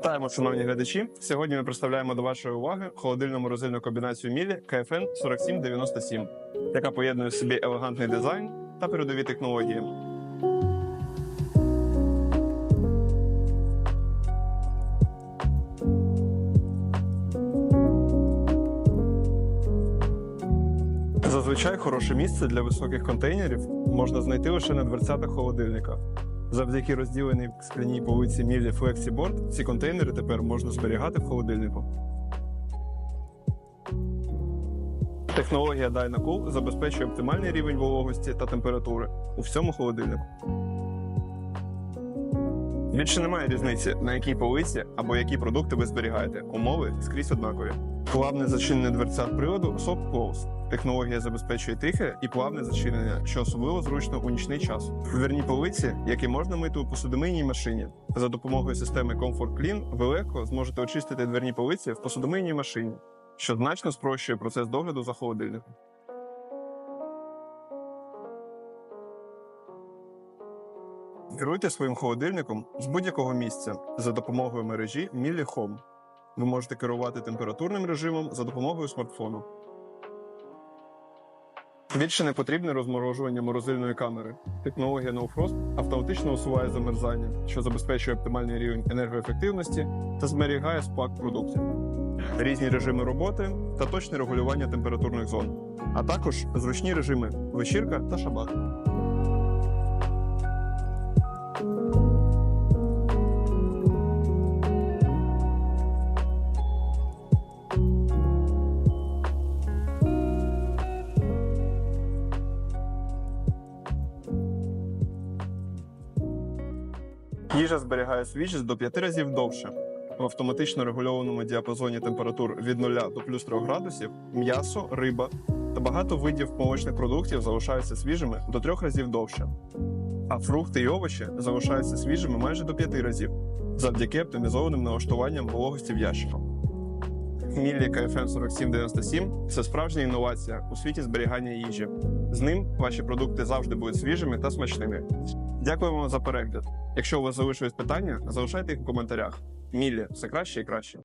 Вітаємо, шановні глядачі. Сьогодні ми представляємо до вашої уваги холодильну морозильну комбінацію Мілі KFN 4797, яка поєднує в собі елегантний дизайн та передові технології. Зазвичай хороше місце для високих контейнерів можна знайти лише на дверцятах холодильника. Завдяки розділеній скляній полиці Мілі FlexiBoard ці контейнери тепер можна зберігати в холодильнику. Технологія DynaCool забезпечує оптимальний рівень вологості та температури у всьому холодильнику. Більше немає різниці, на якій полиці або які продукти ви зберігаєте. Умови скрізь однакові. Плавне зачинення дверцят приладу Soft Close. Технологія забезпечує тихе і плавне зачинення, що особливо зручно у нічний час. Дверні полиці, які можна мити у посудомийній машині. За допомогою системи Comfort Clean ви легко зможете очистити дверні полиці в посудомийній машині, що значно спрощує процес догляду за холодильником. Керуйте своїм холодильником з будь-якого місця за допомогою мережі Мілі Home. Ви можете керувати температурним режимом за допомогою смартфону. Більше не потрібне розморожування морозильної камери. Технологія No Frost автоматично усуває замерзання, що забезпечує оптимальний рівень енергоефективності та зберігає спак продуктів, різні режими роботи та точне регулювання температурних зон, а також зручні режими вечірка та шабат. Їжа зберігає свіжість до 5 разів довше. В автоматично регульованому діапазоні температур від 0 до плюс 3 градусів м'ясо, риба та багато видів молочних продуктів залишаються свіжими до 3 разів довше. А фрукти і овочі залишаються свіжими майже до 5 разів завдяки оптимізованим налаштуванням вологості в ящику. Міллі KFM 4797 це справжня інновація у світі зберігання їжі. З ним ваші продукти завжди будуть свіжими та смачними. Дякуємо за перегляд. Якщо у вас залишились питання, залишайте їх у коментарях. Мілі все краще і краще.